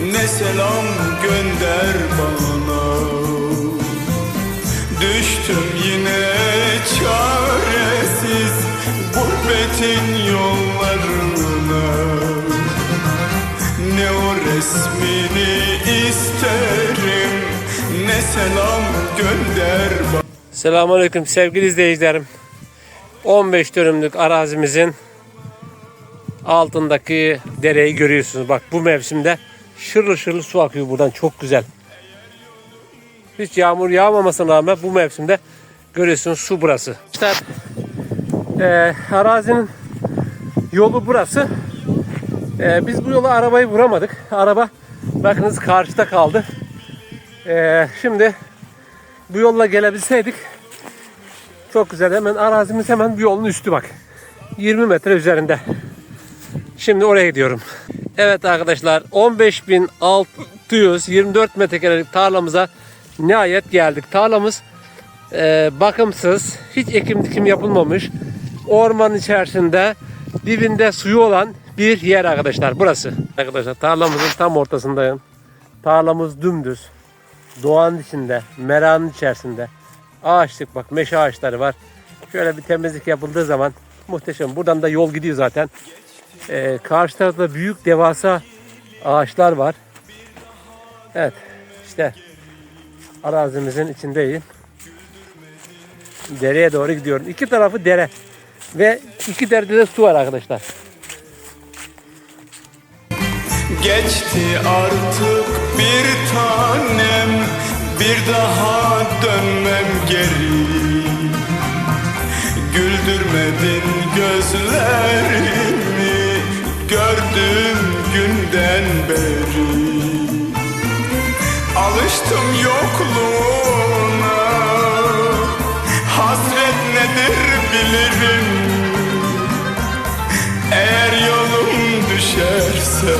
ne selam gönder bana Düştüm yine çaresiz gurbetin yollarına Ne o resmini isterim ne selam gönder bana Selamünaleyküm sevgili izleyicilerim. 15 dönümlük arazimizin altındaki dereyi görüyorsunuz. Bak bu mevsimde şırıl şırıl su akıyor buradan çok güzel. Hiç yağmur yağmamasına rağmen bu mevsimde görüyorsunuz su burası. İşte eee, arazinin yolu burası. Eee, biz bu yola arabayı vuramadık. Araba bakınız karşıda kaldı. Eee, şimdi bu yolla gelebilseydik çok güzel. Hemen arazimiz hemen bir yolun üstü bak. 20 metre üzerinde. Şimdi oraya gidiyorum. Evet arkadaşlar 15.624 metrekarelik tarlamıza nihayet geldik. Tarlamız e, bakımsız, hiç ekim dikim yapılmamış. Ormanın içerisinde dibinde suyu olan bir yer arkadaşlar. Burası. Arkadaşlar tarlamızın tam ortasındayım. Tarlamız dümdüz. Doğanın içinde, meranın içerisinde. Ağaçlık bak meşe ağaçları var. Şöyle bir temizlik yapıldığı zaman muhteşem. Buradan da yol gidiyor zaten. Ee, karşı tarafta büyük devasa ağaçlar var. Evet işte arazimizin içindeyim. Dereye doğru gidiyorum. İki tarafı dere. Ve iki derede de su var arkadaşlar. Geçti artık bir tanem Bir daha dönmem geri Güldürmedin gözlerimi Gördüğüm günden beri. Alıştım yokluğuna. Hasret nedir bilirim. Eğer yolum düşerse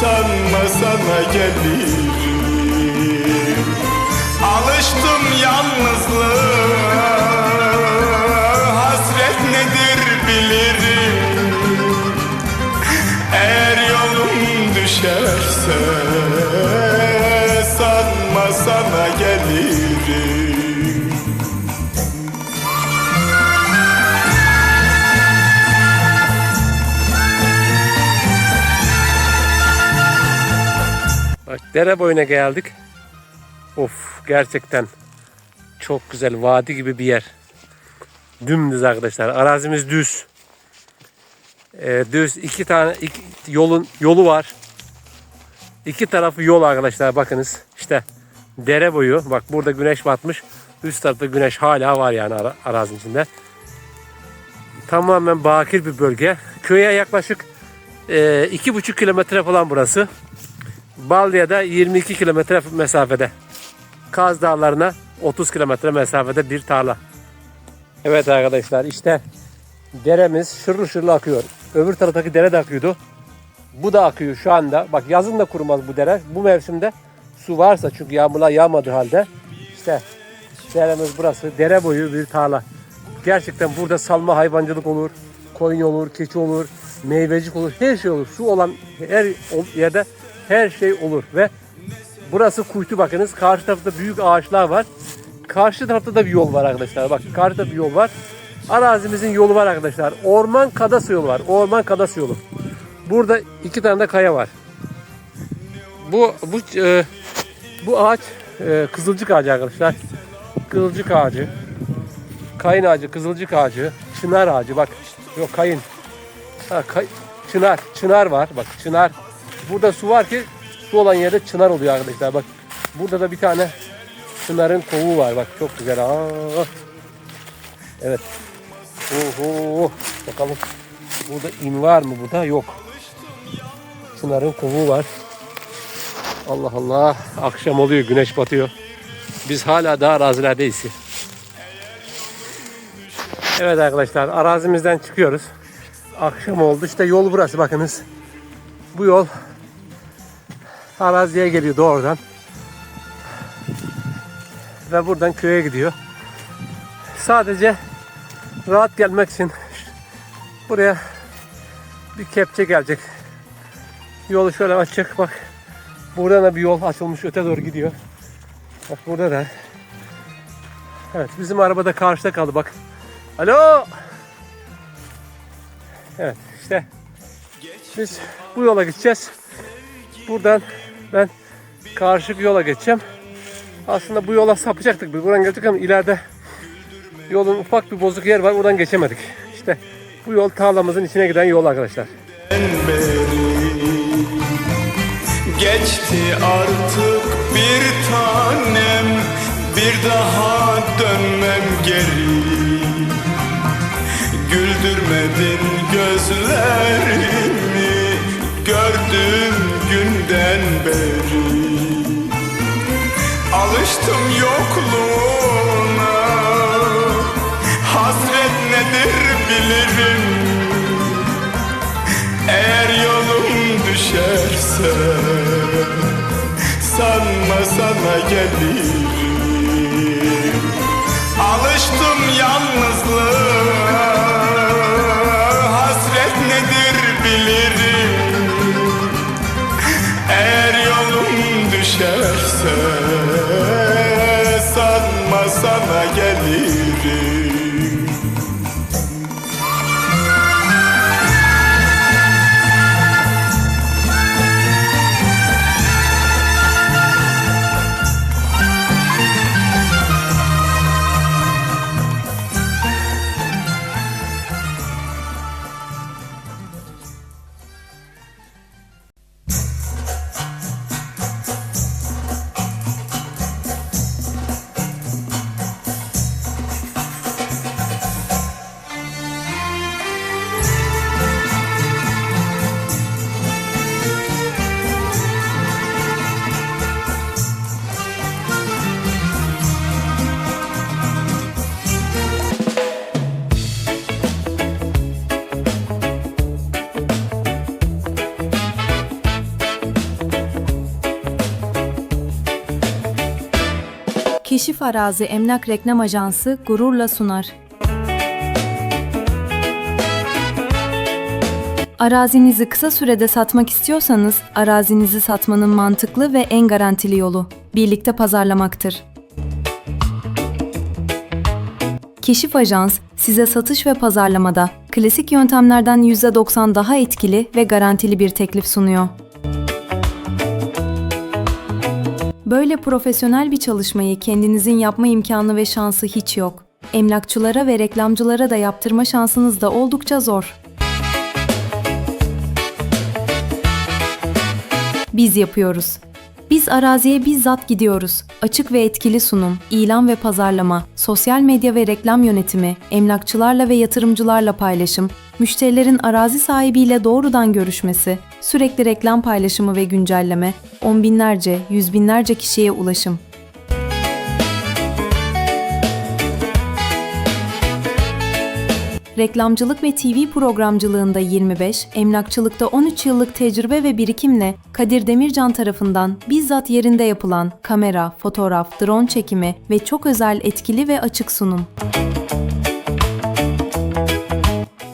Sanma sana gelirim. Alıştım yalnızlığa dere boyuna geldik. Of gerçekten çok güzel vadi gibi bir yer. Dümdüz arkadaşlar. Arazimiz düz. Ee, düz iki tane iki, yolun yolu var. İki tarafı yol arkadaşlar bakınız. İşte dere boyu. Bak burada güneş batmış. Üst tarafta güneş hala var yani ara, arazinin içinde. Tamamen bakir bir bölge. Köye yaklaşık e, iki buçuk kilometre falan burası. Balya'da 22 kilometre mesafede. Kaz Dağları'na 30 kilometre mesafede bir tarla. Evet arkadaşlar işte deremiz şırıl şırıl akıyor. Öbür taraftaki dere de akıyordu. Bu da akıyor şu anda. Bak yazın da kurumaz bu dere. Bu mevsimde su varsa çünkü yağmurlar yağmadığı halde işte deremiz burası. Dere boyu bir tarla. Gerçekten burada salma hayvancılık olur. Koyun olur, keçi olur, meyvecik olur. Her şey olur. Su olan her yerde her şey olur ve burası kuytu bakınız. Karşı tarafta büyük ağaçlar var. Karşı tarafta da bir yol var arkadaşlar. Bak karşıda bir yol var. Arazimizin yolu var arkadaşlar. Orman kadası yolu var. Orman kadası yolu. Burada iki tane de kaya var. Bu bu e, bu ağaç e, kızılcık ağacı arkadaşlar. Kızılcık ağacı. Kayın ağacı, kızılcık ağacı, çınar ağacı. Bak yok kayın. Ha, kay, çınar, çınar var. Bak çınar. Burada su var ki su olan yerde çınar oluyor arkadaşlar. Bak burada da bir tane çınarın kovuğu var. Bak çok güzel. Aa. Evet. Oho. Bakalım. Burada in var mı burada? Yok. Çınarın kovuğu var. Allah Allah. Akşam oluyor. Güneş batıyor. Biz hala daha arazilerdeyiz. Evet arkadaşlar arazimizden çıkıyoruz. Akşam oldu. İşte yol burası bakınız. Bu yol araziye geliyor doğrudan. Ve buradan köye gidiyor. Sadece rahat gelmek için buraya bir kepçe gelecek. Yolu şöyle açacak bak. Buradan da bir yol açılmış öte doğru gidiyor. Bak burada da. Evet bizim araba da karşıda kaldı bak. Alo. Evet işte biz bu yola gideceğiz. Buradan ben karşı yola geçeceğim. Aslında bu yola sapacaktık. Biz buradan geldik ama ileride yolun ufak bir bozuk yer var. Oradan geçemedik. İşte bu yol tarlamızın içine giden yol arkadaşlar. Geçti artık bir tanem Bir daha dönmem geri Güldürmedin gözlerimi bilirim eğer yolum düşerse Sanma sana gelirim Keşif Arazi Emlak Reklam Ajansı gururla sunar. Arazinizi kısa sürede satmak istiyorsanız, arazinizi satmanın mantıklı ve en garantili yolu birlikte pazarlamaktır. Keşif Ajans size satış ve pazarlamada klasik yöntemlerden %90 daha etkili ve garantili bir teklif sunuyor. Böyle profesyonel bir çalışmayı kendinizin yapma imkanı ve şansı hiç yok. Emlakçılara ve reklamcılara da yaptırma şansınız da oldukça zor. Biz yapıyoruz. Biz araziye bizzat gidiyoruz. Açık ve etkili sunum, ilan ve pazarlama, sosyal medya ve reklam yönetimi, emlakçılarla ve yatırımcılarla paylaşım, müşterilerin arazi sahibiyle doğrudan görüşmesi, sürekli reklam paylaşımı ve güncelleme, on binlerce, yüz binlerce kişiye ulaşım. Reklamcılık ve TV programcılığında 25, emlakçılıkta 13 yıllık tecrübe ve birikimle Kadir Demircan tarafından bizzat yerinde yapılan kamera, fotoğraf, drone çekimi ve çok özel etkili ve açık sunum.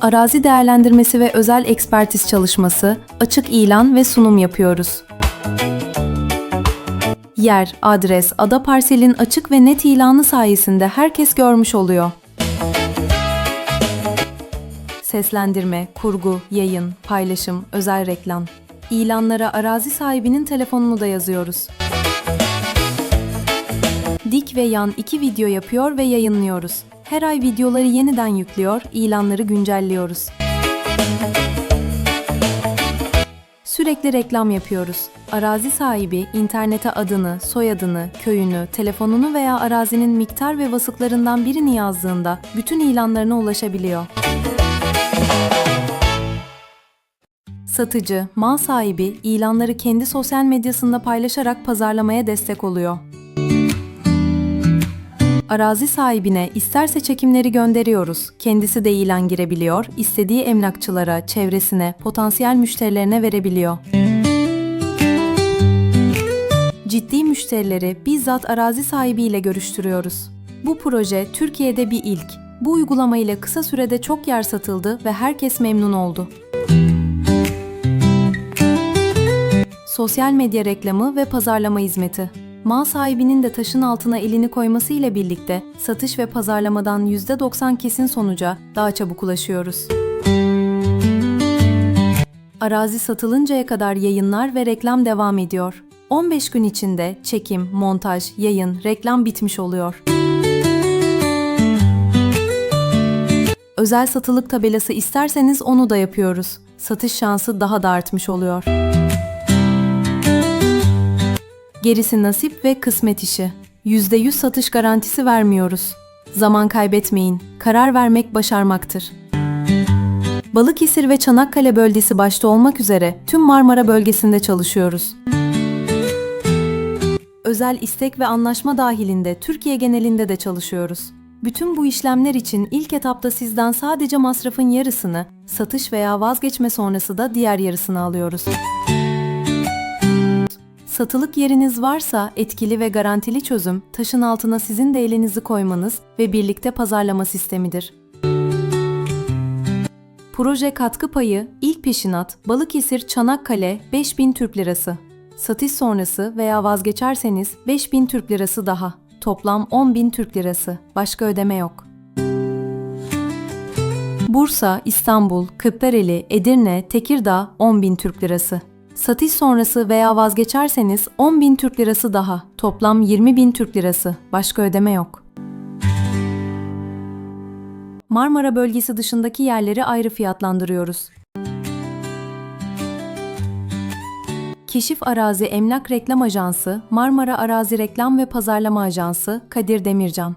Arazi değerlendirmesi ve özel ekspertiz çalışması, açık ilan ve sunum yapıyoruz. Yer, adres, ada parselin açık ve net ilanı sayesinde herkes görmüş oluyor. Seslendirme, kurgu, yayın, paylaşım, özel reklam. İlanlara arazi sahibinin telefonunu da yazıyoruz. Dik ve yan iki video yapıyor ve yayınlıyoruz. Her ay videoları yeniden yüklüyor, ilanları güncelliyoruz. Sürekli reklam yapıyoruz. Arazi sahibi internete adını, soyadını, köyünü, telefonunu veya arazinin miktar ve vasıflarından birini yazdığında bütün ilanlarına ulaşabiliyor. Satıcı, mal sahibi ilanları kendi sosyal medyasında paylaşarak pazarlamaya destek oluyor. Arazi sahibine isterse çekimleri gönderiyoruz. Kendisi de ilan girebiliyor, istediği emlakçılara, çevresine, potansiyel müşterilerine verebiliyor. Ciddi müşterileri bizzat arazi sahibiyle görüştürüyoruz. Bu proje Türkiye'de bir ilk. Bu uygulama ile kısa sürede çok yer satıldı ve herkes memnun oldu. Sosyal medya reklamı ve pazarlama hizmeti. Mal sahibinin de taşın altına elini koyması ile birlikte satış ve pazarlamadan %90 kesin sonuca daha çabuk ulaşıyoruz. Arazi satılıncaya kadar yayınlar ve reklam devam ediyor. 15 gün içinde çekim, montaj, yayın, reklam bitmiş oluyor. Özel satılık tabelası isterseniz onu da yapıyoruz. Satış şansı daha da artmış oluyor. Gerisi nasip ve kısmet işi. %100 satış garantisi vermiyoruz. Zaman kaybetmeyin. Karar vermek başarmaktır. Balıkesir ve Çanakkale bölgesi başta olmak üzere tüm Marmara bölgesinde çalışıyoruz. Özel istek ve anlaşma dahilinde Türkiye genelinde de çalışıyoruz. Bütün bu işlemler için ilk etapta sizden sadece masrafın yarısını, satış veya vazgeçme sonrası da diğer yarısını alıyoruz. Satılık yeriniz varsa etkili ve garantili çözüm taşın altına sizin de elinizi koymanız ve birlikte pazarlama sistemidir. Proje katkı payı, ilk peşinat, Balıkesir Çanakkale 5000 Türk Lirası. Satış sonrası veya vazgeçerseniz 5000 Türk Lirası daha. Toplam 10.000 Türk Lirası. Başka ödeme yok. Bursa, İstanbul, Kırklareli, Edirne, Tekirdağ 10.000 Türk Lirası. Satış sonrası veya vazgeçerseniz 10.000 Türk Lirası daha. Toplam 20.000 Türk Lirası. Başka ödeme yok. Marmara bölgesi dışındaki yerleri ayrı fiyatlandırıyoruz. Keşif Arazi Emlak Reklam Ajansı, Marmara Arazi Reklam ve Pazarlama Ajansı, Kadir Demircan.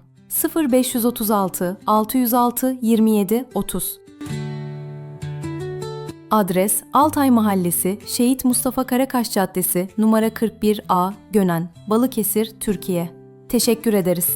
0536 606 27 30 Adres Altay Mahallesi, Şehit Mustafa Karakaş Caddesi, numara 41A, Gönen, Balıkesir, Türkiye. Teşekkür ederiz.